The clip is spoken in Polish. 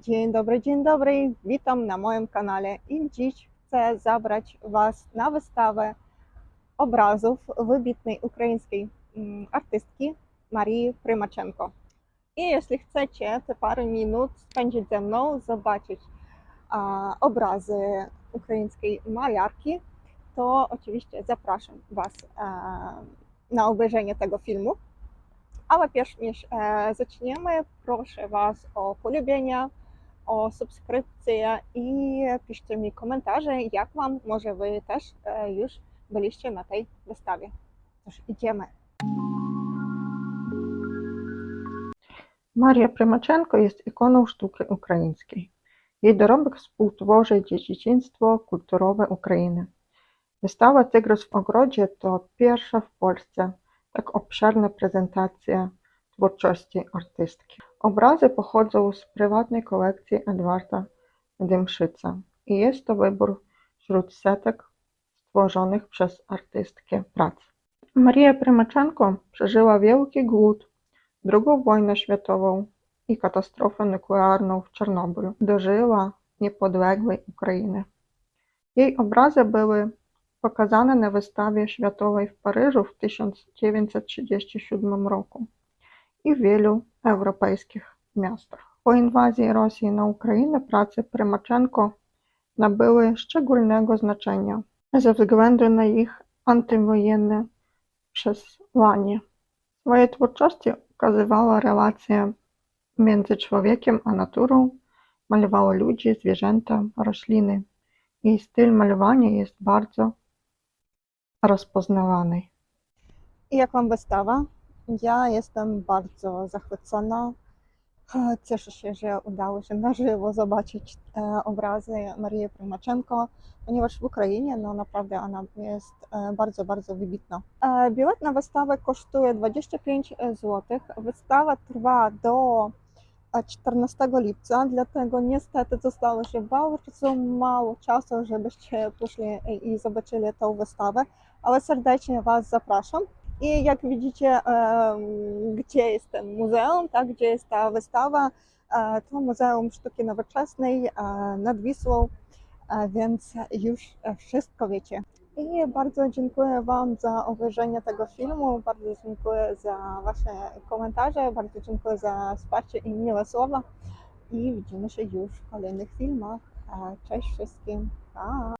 Dzień dobry, dzień dobry. Witam na moim kanale i dziś chcę zabrać Was na wystawę obrazów wybitnej ukraińskiej mm, artystki Marii Prymaczenko. I jeśli chcecie te parę minut spędzić ze mną, zobaczyć a, obrazy ukraińskiej malarki, to oczywiście zapraszam Was e, na obejrzenie tego filmu. Ale pierwsze niż e, zaczniemy, proszę Was o polubienie, o subskrypcję i piszcie mi komentarze, jak Wam, może Wy też e, już byliście na tej wystawie. Cóż, idziemy. Maria Prymaczenko jest ikoną sztuki ukraińskiej. Jej dorobek współtworzy dziedzictwo kulturowe Ukrainy. Wystawa Tygrys w ogrodzie to pierwsza w Polsce tak obszerna prezentacja twórczości artystki. Obrazy pochodzą z prywatnej kolekcji Edwarda Dymszyca i jest to wybór wśród setek stworzonych przez artystkę prac. Maria Prymaczenko przeżyła wielki głód, II wojnę światową i katastrofę nuklearną w Czarnobylu. Dożyła niepodległej Ukrainy. Jej obrazy były pokazane na wystawie światowej w Paryżu w 1937 roku w wielu europejskich miastach. Po inwazji Rosji na Ukrainę prace Prymaczenko nabyły szczególnego znaczenia ze względu na ich antywojenne przesłanie. W swojej twórczości ukazywała relacje między człowiekiem a naturą, malowała ludzi, zwierzęta, rośliny. Jej styl malowania jest bardzo rozpoznawany. I jak Wam wystawa? Ja jestem bardzo zachwycona. E, Cieszę się, że udało się na żywo zobaczyć e, obrazy Marii Prymaczenko, ponieważ w Ukrainie no naprawdę ona jest e, bardzo, bardzo wybitna. E, Bilet na wystawę kosztuje 25 zł. Wystawa trwa do e, 14 lipca, dlatego niestety zostało się bardzo mało czasu, żebyście poszli i zobaczyli tę wystawę, ale serdecznie Was zapraszam. I jak widzicie, gdzie jest ten muzeum, tak, gdzie jest ta wystawa, e, to Muzeum Sztuki Nowoczesnej e, nad Wisłą, e, więc już wszystko wiecie. I bardzo dziękuję Wam za obejrzenie tego filmu, bardzo dziękuję za Wasze komentarze, bardzo dziękuję za wsparcie i miłe słowa. I widzimy się już w kolejnych filmach. Cześć wszystkim. Pa!